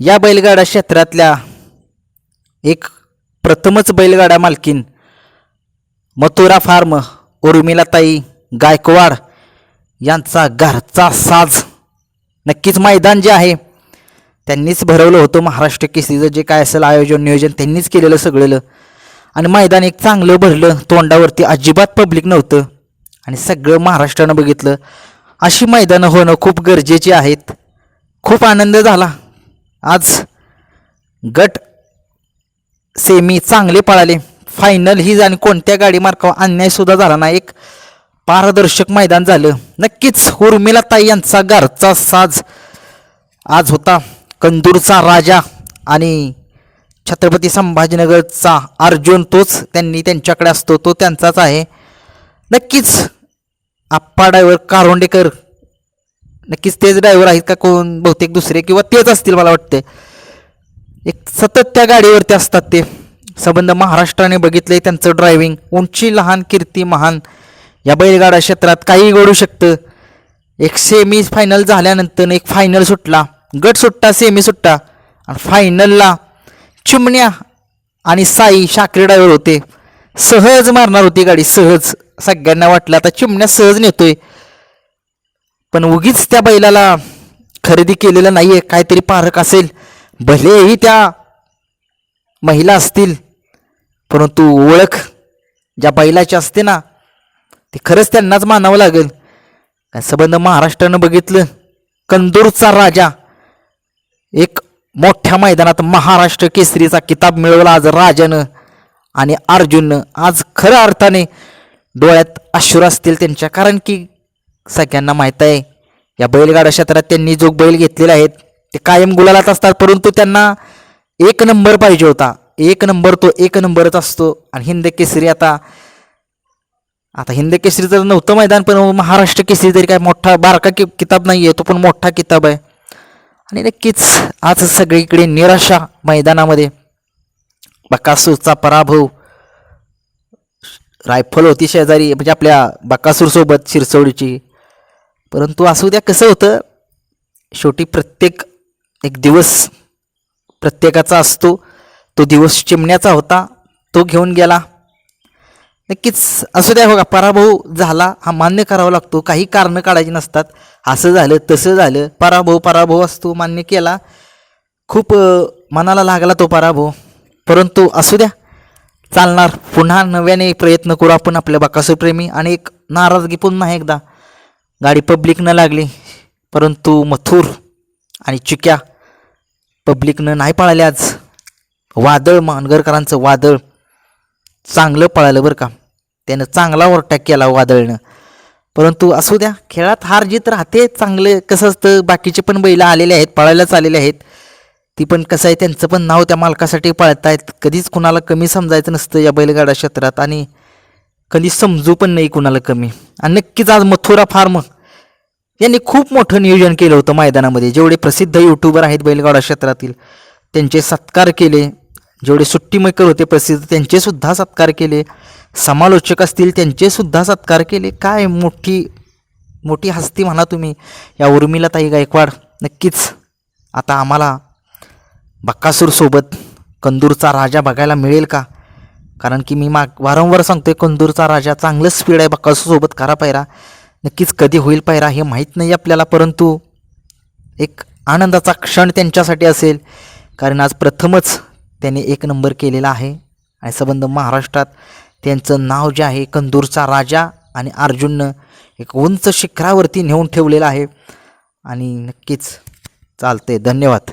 या बैलगाडा क्षेत्रातल्या एक प्रथमच बैलगाडा मालकीन मथुरा फार्म उर्मिलाताई गायकवाड यांचा घरचा साज नक्कीच मैदान जे आहे त्यांनीच भरवलं होतं. महाराष्ट्र केसरीचं जे काय असेल आयोजन नियोजन त्यांनीच केलेलं सगळं आणि मैदान एक चांगलं भरलं तोंडावरती अजिबात पब्लिक नव्हतं. आणि सगळं महाराष्ट्रानं बघितलं. अशी मैदानं होणं खूप गरजेची आहेत. खूप आनंद झाला. आज गट सेमी चांगले पळाले. फायनल ही आणि कोणत्या गाडी मार्कावर अन्यायसुद्धा झाला ना एक पारदर्शक मैदान झालं. नक्कीच उर्मिला ताई यांचा घरचा साज आज होता. कंदूरचा राजा आणि छत्रपती संभाजीनगरचा अर्जुन तोच त्यांनी त्यांच्याकडे असतो. तो त्यांचाच आहे. नक्कीच आप्पा ड्रायव्हर कारोंडेकर नक्कीच तेच ड्रायव्हर आहेत का कोण? बहुतेक दुसरे किंवा तेच असतील मला वाटते एक सतत त्या गाडीवरती असतात ते. संबंध महाराष्ट्राने बघितले त्यांचं ड्रायव्हिंग उंची लहान कीर्ती महान. या बैलगाडा क्षेत्रात काही घडू शकतं. एक सेमी फायनल झाल्यानंतर एक फायनल सुटला. गट सुट्टा सेमी सुट्टा आणि फायनलला चिमण्या आणि साई शाकरे ड्रायव्हर होते. सहज मारणार होती गाडी सहज. सगळ्यांना वाटलं आता चिमण्या सहज नेतोय. पण उगीच त्या बैलाला खरेदी केलेलं नाही आहे काहीतरी पारक असेल. भलेही त्या महिला असतील परंतु ओळख ज्या बैलाची असते ना ते खरंच त्यांनाच मानावं लागेल. काय संबंध महाराष्ट्रानं बघितलं? कंदूरचा राजा. एक मोठ्या मैदानात महाराष्ट्र केसरीचा किताब मिळवला आज राजानं आणि अर्जुननं. आज खऱ्या अर्थाने डोळ्यात अश्रू असतील त्यांच्या. कारण की सगळ्यांना माहीत आहे. या बैलगाडा क्षेत्रात त्यांनी जो बैल घेतलेला आहेत ते कायम गुलालात असतात परंतु त्यांना एक नंबर पाहिजे होता. एक नंबर तो एक नंबरच असतो. आणि हिंद केसरी आता आता हिंद केसरी तर नव्हतं मैदान पण महाराष्ट्र केसरी तरी काय मोठा बारका कि किताब नाही आहे तो पण मोठा किताब आहे. आणि नक्कीच आज सगळीकडे निराशा मैदानामध्ये. बकासूरचा पराभव रायफल होती शेजारी म्हणजे आपल्या बकासूरसोबत शिरसवडीची परंतु असू द्या कसं होतं शेवटी प्रत्येक एक दिवस प्रत्येकाचा असतो. तो दिवस चिमण्याचा होता तो घेऊन गेला. नक्कीच असू द्या बघा पराभव झाला हा मान्य करावा लागतो. काही कारणं काढायची नसतात. असं झालं तसं झालं पराभव पराभव असतो मान्य केला. खूप मनाला लागला तो पराभव. परंतु असू द्या चालणार. पुन्हा नव्याने प्रयत्न करू आपण आपल्या बकासूरप्रेमी आणि एक नाराजगी पुन्हा एकदा. गाडी पब्लिकनं लागली परंतु मथुर आणि चिक्या पब्लिकनं नाही पळाले आज. वादळ मानगरकरांचं वादळ चांगलं पळालं बरं का. त्यानं चांगला ओरटॅक केला वादळनं. परंतु असू द्या खेळात हार जीत राहते चांगलं कसं असतं बाकीचे पण बैल आलेले आहेत पळायलाच आलेले आहेत. ती पण कसं आहे त्यांचं पण नाव त्या मालकासाठी पळतायत. कधीच कुणाला कमी समजायचं नसतं या बैलगाडा क्षेत्रात. आणि कधी समजू पण नाही कुणाला कमी. आणि नक्कीच आज मथुरा फार्म यांनी खूप मोठं नियोजन केलं होतं मैदानामध्ये. जेवढे प्रसिद्ध यूट्यूबर आहेत बैलगाडा क्षेत्रातील त्यांचे सत्कार केले. जेवढे सुट्टीमेकर होते प्रसिद्ध त्यांचेसुद्धा सत्कार केले. समालोचक असतील त्यांचेसुद्धा सत्कार केले. काय मोठी मोठी हस्ती म्हणा तुम्ही. या उर्मिलाताई गायकवाड नक्कीच आता आम्हाला बक्कासूरसोबत कंदूरचा राजा बघायला मिळेल का? कारण की मी माग वारंवार सांगतोय कंदूरचा राजा चांगलं स्पीड आहे बक्कासूरसोबत करा पायरा. नक्कीच कधी होईल पायरा हे माहीत नाही आपल्याला परंतु एक आनंदाचा क्षण त्यांच्यासाठी असेल. कारण आज प्रथमच त्याने एक नंबर केलेला आहे. आणि संबंध महाराष्ट्रात त्यांचं नाव जे आहे कंदूरचा राजा आणि अर्जुननं एक उंच शिखरावरती नेऊन ठेवलेलं आहे. आणि नक्कीच चालते धन्यवाद.